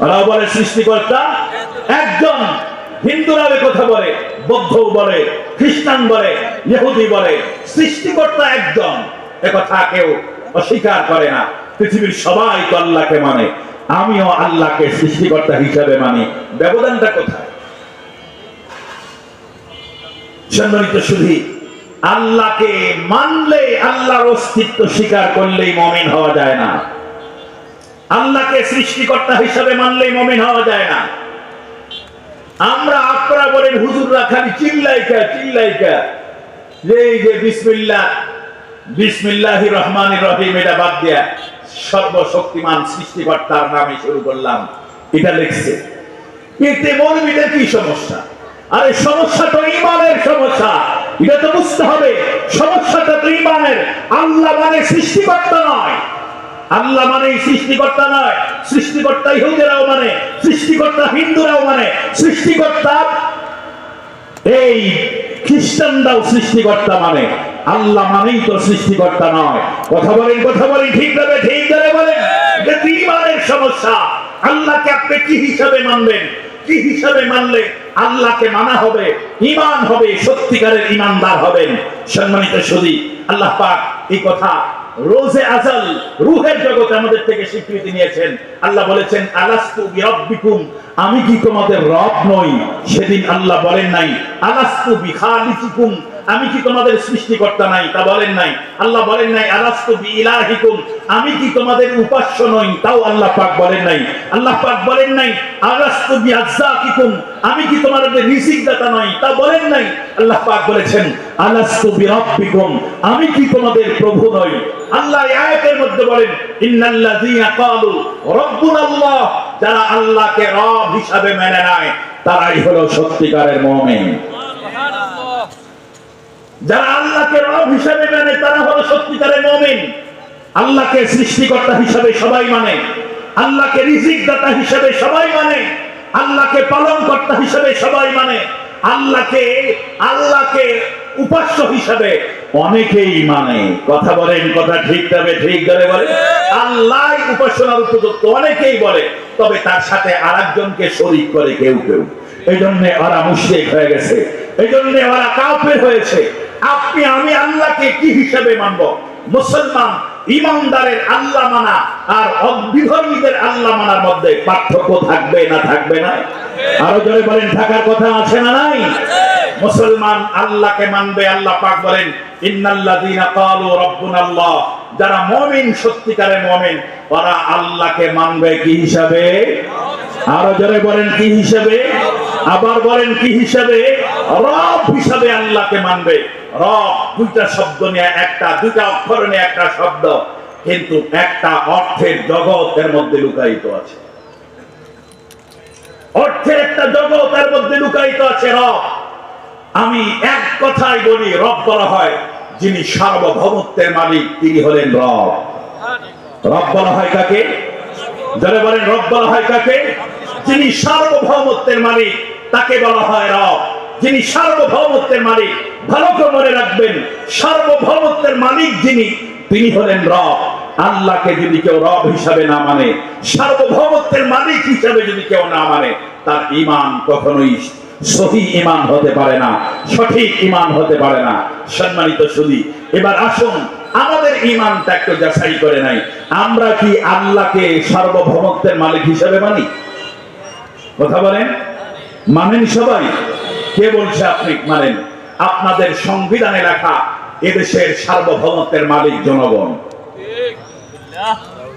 ওরা বলে সৃষ্টিকর্তা একজন হিন্দুরা কথা বলে বৌদ্ধ বলে, খ্রিস্টান বলে, ইহুদি বলে, সৃষ্টিকর্তা একজন কেউ অস্বীকার করে না। পৃথিবীর সবাই তো আল্লাহকে মানে আমিও আল্লাহকে সৃষ্টিকর্তা হিসাবে মানি। ব্যবধানটা কোথায়? শুধু আল্লাহকে মানলে আল্লাহর অস্তিত্ব স্বীকার করলেই মমিন হওয়া যায় না। আল্লাহকে সৃষ্টিকর্তা হিসাবে মানলেই মমিন হওয়া যায় না। আমরা আপনারা বলেন হুজুররা খালি চিল্লাইকা চিল্লাইকা যে এই যে বিসমিল্লাহ বিসমিল্লাহ রহমান রহিম, এটা বাদ দিয়া সর্বশক্তিমান সৃষ্টিকর্তার নামে শুরু করলাম। এটা লিখছে। এতে মৌলবীদের কি সমস্যা? আরে সমস্যা তো ইমানের সমস্যা। এটা তো বুঝতে হবে। সমস্যাটা তো ইমানের আল্লাহ মানে সৃষ্টিকর্তা নয়। আল্লাহ মানে সৃষ্টিকর্তা নয়। সৃষ্টিকর্তা ইহুদেরাও মানে সৃষ্টিকর্তা হিন্দুরাও মানে। সৃষ্টিকর্তা এই খ্রিস্টানরাও সৃষ্টিকর্তা মানে। আল্লাহ মানেই তো সৃষ্টিকর্তা নয়। কথা বলেন কথা বলেন, ঠিক যাবে ঠিক যাবে বলেন? ইমানের সমস্যা? আল্লাহকে আপনি কি হিসাবে মানবেন? কি হিসাবে মানলে আল্লাহকে মানা হবে? ইমান হবে, সত্যিকারের ইমানদার হবেন। সম্মানিত সুদী আল্লাহ পাক এই কথা রোজে আজাল রুহের জগতে আমাদের থেকে স্বীকৃতি নিয়েছেন। আল্লাহ বলেছেন, আলাস্তু আমি কি তোমাদের রব নই? সেদিন আল্লাহ বলেন নাই, আলাস্তু বিখালিকুম আমি কি তোমাদের সৃষ্টিকর্তা নাই? তা বলেন নাই। আল্লাহ বলেন নাই, আলাস্তু বিইলাহিকুম? আমি কি তোমাদের উপাস্য নই? তাও আল্লাহ পাক বলেন নাই। আল্লাহ পাক বলেন নাই, আলাস্তু বিআজ্জাকিকুম? আমি কি তোমাদের রিজিক দাতা নই? তা বলেন নাই। আল্লাহ পাক বলেছেন, আলাস্তু বিরাব্বিকুম? আমি কি তোমাদের প্রভু নই? আল্লাহ আয়াতের মধ্যে বলেন, ইন্নাল্লাযীনা ক্বালু, রাব্বুনাল্লাহ যারা আল্লাহকে রব হিসাবে মেনে নেয়, তারাই হলো সত্যিকারের মুমিন। যারা আল্লাহকে রব হিসাবে মানে তারা হলো সত্যিকারের মুমিন। আল্লাহকে সৃষ্টিকর্তা হিসাবে সবাই মানে। আল্লাহকে রিজিক দাতা হিসাবে সবাই মানে। আল্লাহকে পালন কর্তা হিসাবে সবাই মানে। আল্লাহকে আল্লাহকে উপাস্য হিসাবে অনেকেই মানে কথা বলেন, কথা ঠিক তবে ঠিক ধরে বলে। আল্লাহ উপাসনার উপযুক্ত, অনেকেই বলে, তবে তার সাথে আরেকজনকে শরিক করে কেউ কেউ। এই জন্য ওরা মুশরিক হয়ে গেছে। এই জন্য ওরা কাফের হয়েছে। আপনি, আমি আল্লাহকে কি হিসাবে মানব? মুসলমান, ইমানদারের আল্লাহ মানা আর অবিধর্মীদের আল্লাহ মানার মধ্যে পার্থক্য থাকবে না থাকবে না? আরও জোরে বলেন, থাকার কথা আছে না নাই? মুসলমান আল্লাহকে মানবে, আল্লাহ পাক বলেন যারা মুমিন, সত্যিকারের মুমিন, ওরা আল্লাহকে মানবে কি হিসাবে? আরও জোরে বলেন কি হিসাবে? আবার বলেন কি হিসাবে? রব হিসাবে আল্লাহকে মানবে। রব দুইটা শব্দ নিয়ে একটা, দুইটা অক্ষর নিয়ে একটা শব্দ, কিন্তু একটা অর্থের জগৎ এর মধ্যে লুকায়িত আছে। অর্থের একটা জগৎ এর মধ্যে লুকায়িত আছে রব। আমি এক কথাই বলি, রব বলা হয় যিনি সার্বভৌমত্বের মালিক, তিনি হলেন রব। রব বলা হয় কাকে? যারা বলেন, রব বলা হয় কাকে? যিনি সার্বভৌমত্বের মালিক, তাকে বলা হয় রব। যিনি সার্বভৌমত্বের মালিক, ভালো করে মনে রাখবেন, সার্বভৌমত্বের মালিক যিনি, তিনি হলেন রব। আল্লাহকে যদি কেউ রব হিসাবে না মানে সার্বভৌমত্বের মালিক হিসাবে যদি কেউ না মানে তার ইমান কখনোই সহি ইমান হতে পারে না, সঠিক ইমান হতে পারে না। সম্মানিত সুদী এবার আসুন, আমাদের ইমানটা একটু যাচাই করে নাই। আমরা কি আল্লাহকে সার্বভৌমত্বের মালিক হিসাবে মানি? কথা বলেন? মানেন সবাই? কে বলছে আপনি মানেন? আপনাদের সংবিধানে লেখা, এদেশের সার্বভৌমত্বের মালিক জনগণ।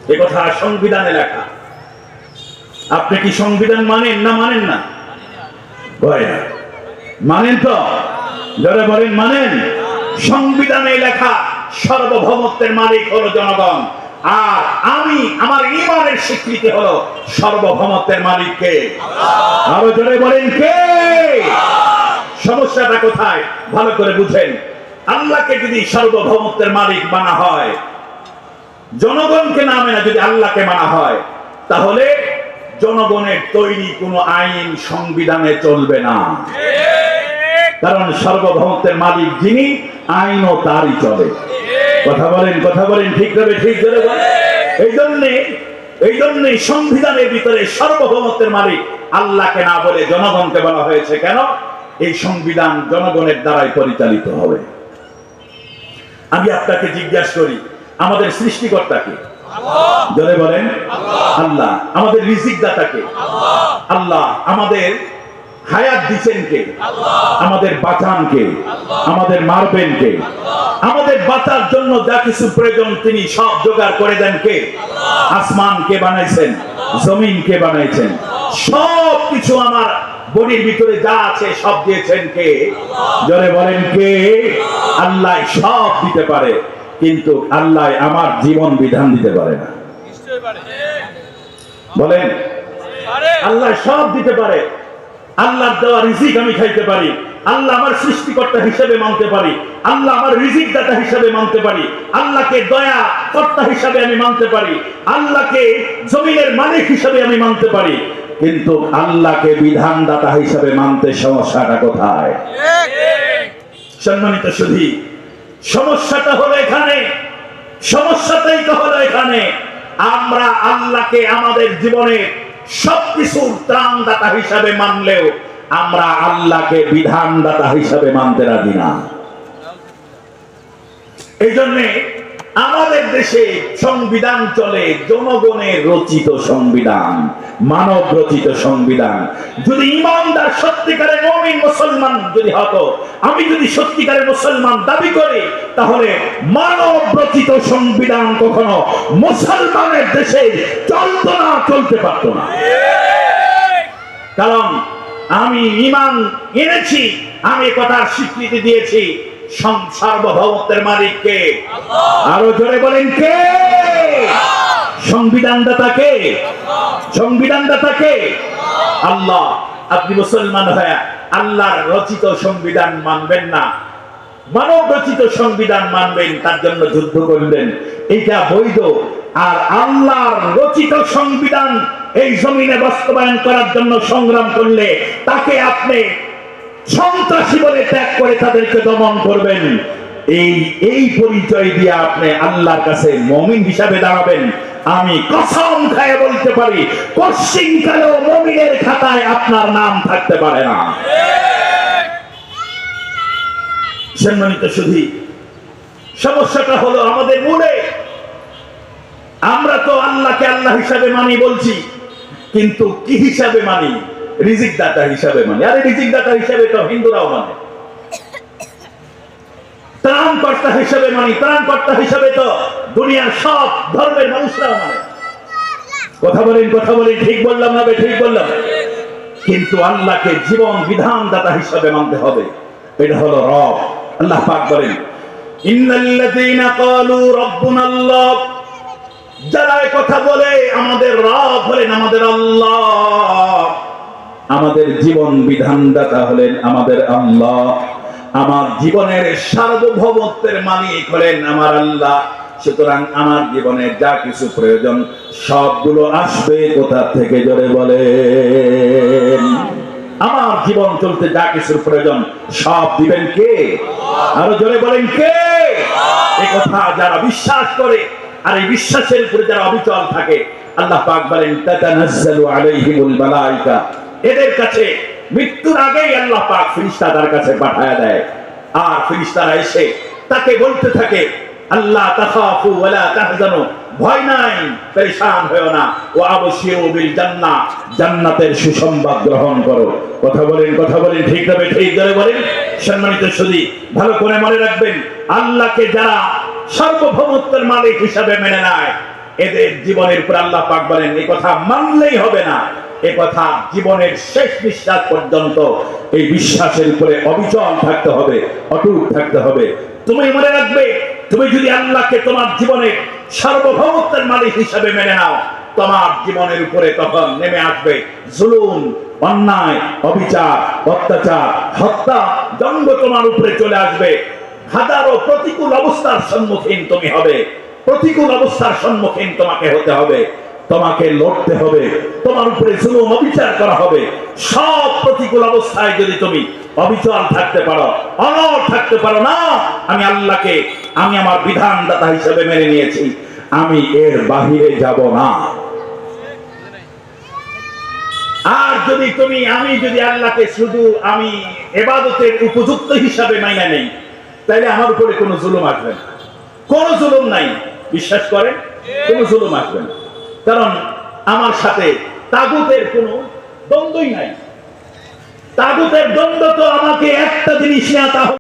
এ কথা সংবিধানে লেখা। আপনি কি সংবিধান মানেন না মানেন না। মানেন তো? যারা বলেন, মানেন? সংবিধানে লেখা সার্বভৌমত্বের মালিক হলো জনগণ। আর আমি, আমার ইমানের স্বীকৃতি হলো সার্বভৌমত্বের মালিককে আরও জোরে বলেন, কে? সমস্যাটা কোথায়? ভালো করে বুঝেন। আল্লাহকে যদি সার্বভৌমত্বের মালিক মানা হয়, জনগণকে না মেনে যদি আল্লাহকে মানা হয়, তাহলে জনগণের তৈরি কোনো আইন সংবিধানে চলবে না। কারণ সার্বভৌমত্বের মালিক যিনি, আইনও তারই চলে। কথা বলেন কথা বলেন, ঠিক ধরে ঠিক ধরে এই জন্যে, এই জন্যই সংবিধানের ভিতরে সার্বভৌমত্বের মালিক আল্লাহকে না বলে জনগণকে বলা হয়েছে কেন? এই সংবিধান জনগণের দ্বারাই পরিচালিত হবে। আমি আপনাকে জিজ্ঞাসা করি, আমাদের সৃষ্টিকর্তাকে জনে বলেন, আল্লাহ আমাদের রিজিক দাতাকে আল্লাহ আমাদের হায়াত দিচ্ছেন কে আমাদের বাঁচান কে আমাদের মারবেন কে আমাদের বাঁচার জন্য যা কিছু প্রয়োজন তিনি সব জোগাড় করে দেন কে? আসমান কে বানাইছেন, জমিন কে বানাইছেন, সব কিছু আমার বডির ভিতরে যা আছে সব দিয়েছেন কে? জোরে বলেন কে? আল্লাহ সব দিতে পারে। কিন্তু আল্লাহ আমার জীবন বিধান দিতে পারে না। বলেন আল্লাহ সব দিতে পারে। আল্লাহর দেওয়া রিজিক আমি খাইতে পারি। আল্লাহ আমার সৃষ্টিকর্তা হিসেবে মানতে পারি। আল্লাহ আমার রিজিক দাতা হিসেবে মানতে পারি। আল্লাহকে দয়া কর্তা হিসেবে আমি মানতে পারি। আল্লাহকে জমিনের মালিক হিসেবে আমি মানতে পারি। কিন্তু আল্লাহকে বিধানদাতা হিসেবে মানতে সমস্যাটা কোথায়? সম্মানিত সুধী সমস্যাটা হলো এখানে সমস্যাটাই তো হলো এখানে। আমরা আল্লাহকে আমাদের জীবনে সবকিছুর ত্রাণদাতা হিসাবে মানলেও আমরা আল্লাহকে বিধানদাতা হিসাবে মানতে রাজি না। এই জন্যে আমাদের দেশে সংবিধান চলে, জনগণের রচিত সংবিধান, মানব রচিত সংবিধান। যদি ইমানদার, সত্যিকারের মমিন মুসলমান যদি হতো, আমি যদি সত্যিকারের মুসলমান দাবি করি, তাহলে মানব রচিত সংবিধান কখনো মুসলমানের দেশে চলতো না, চলতে পারতো না। কারণ আমি ইমান এনেছি, আমি কথার স্বীকৃতি দিয়েছি। সার্বভৌমত্বের মালিককে আরও জোরে বলেন কে? সংবিধানদাতা কে সংবিধানদাতা কে আল্লাহ। আপনি মুসলমান হয়ে আল্লাহর রচিত সংবিধান মানবেন না। মানব রচিত সংবিধান মানবেন তার জন্য যুদ্ধ করবেন। এটা বৈধ। আর আল্লাহর রচিত সংবিধান এই জমিনে বাস্তবায়ন করার জন্য সংগ্রাম করলে তাকে আপনি সন্ত্রাসী বলে ত্যাগ করে তাদেরকে দমন করবেন। এই এই পরিচয় দিয়ে আপনি আল্লাহর কাছে মমিন হিসাবে দাঁড়াবেন। আমি কসম খায় বলতে পারি, পশ্চিম কালেও মমিনের খাতায় আপনার নাম থাকতে পারে না। সম্মানিত সুধী, সমস্যাটা হলো আমাদের মূলে। আমরা তো আল্লাহকে আল্লাহ হিসাবে মানি বলছি, কিন্তু কি হিসাবে মানি? রিজিক দাতা হিসাবে মানি। আরে রিজিক দাতা হিসাবে তো হিন্দুরাও মানে। ত্রাণ কর্তা হিসাবে মানি ত্রাণ কর্তা হিসাবে তো দুনিয়ার সব ধর্মের মানুষরাও মানে। কথা বলেন কথা বলেন, ঠিক বললাম না ঠিক বললাম। কিন্তু আল্লাহকে জীবন বিধান দাতা হিসাবে মানতে হবে। এটা হলো রব। আল্লাহ পাক বলেন, ইন্নাল্লাযীনা ক্বালু রাব্বুনা আল্লাহ যারা কথা বলে, আমাদের রব হলেন আমাদের আল্লাহ। আমাদের জীবন বিধানদাতা হলেন আমাদের আল্লাহ। আমার জীবনের সার্বভৌমত্বের মালিক হলেন আমার আল্লাহ। সুতরাং আমার জীবনের যা কিছু প্রয়োজন, সবগুলো আসবে কোথা থেকে জোরে বলেন। আমার জীবন চলতে যা কিছুর প্রয়োজন, সব দিবেন কে? আরও জোরে বলেন কে? কথা যারা বিশ্বাস করে, আর এই বিশ্বাসের উপরে যারা অবিচল থাকে, আল্লাহ পাক বলেন, তাতানাজ্জালু আলাইহিমুল মালাইকা। এদের কাছে মৃত্যুর আগেই আল্লাহ পাক ফেরেশতা তার কাছে পাঠায়া দেয়। আর ফেরেশতারা এসে তাকে বলতে থাকে আল্লাহ তাখাফু ওয়ালা তাহজানু। ভয় নাই, পরেশান হয়েও না। ও আবশিরু বিল জান্নাহ, জান্নাতের সুসংবাদ গ্রহণ করো। কথা বলেন কথা বলেন, ঠিক যাবে ঠিক ধরে বলেন। সম্মানিত সুদী ভালো করে মনে রাখবেন, আল্লাহকে যারা সার্বভৌমত্বের মালিক হিসাবে মেনে নেয়, এদের জীবনের উপর আল্লাহ পাক বলেন এই কথা মানলেই হবে না। এ কথা জীবনের শেষ নিঃশ্বাস পর্যন্ত এই বিশ্বাসের উপরে অবিচল থাকতে হবে, অটুট থাকতে হবে। তুমি মনে রাখবে, তুমি যদি আল্লাহকে তোমার জীবনে সার্বভৌমত্বের মালিক হিসাবে মেনে নাও, তোমার জীবনের উপরে তখন নেমে আসবে জুলুম, অন্যায়, অবিচার, অত্যাচার, হত্যা দণ্ড তোমার উপরে চলে আসবে। হাজারো প্রতিকূল অবস্থার সম্মুখীন তুমি হবে, প্রতিকূল অবস্থার সম্মুখীন তোমাকে হতে হবে। তোমাকে লড়তে হবে, তোমার উপরে জুলুম অবিচার করা হবে। সব প্রতিকূল অবস্থায় যদি তুমি অবিচল থাকতে পারো অনর থাকতে পারো না, আমি আল্লাহকে, আমি আমার বিধানদাতা হিসেবে মেনে নিয়েছি। আমি এর বাহিরে যাব না। আর যদি তুমি, আমি যদি আল্লাহকে শুধু আমি এবাদতের উপযুক্ত হিসাবে মাইনা নেই তাহলে আমার উপরে কোনো জুলুম আসবে না। কোনো জুলুম নাই। বিশ্বাস করেন? কোনো জুলুম আসবে না। কারণ আমার সাথে তাগুতের কোনো দ্বন্দ্বই নাই। তাগুতের দ্বন্দ্ব তো আমাকে একটা জিনিস না তা হলো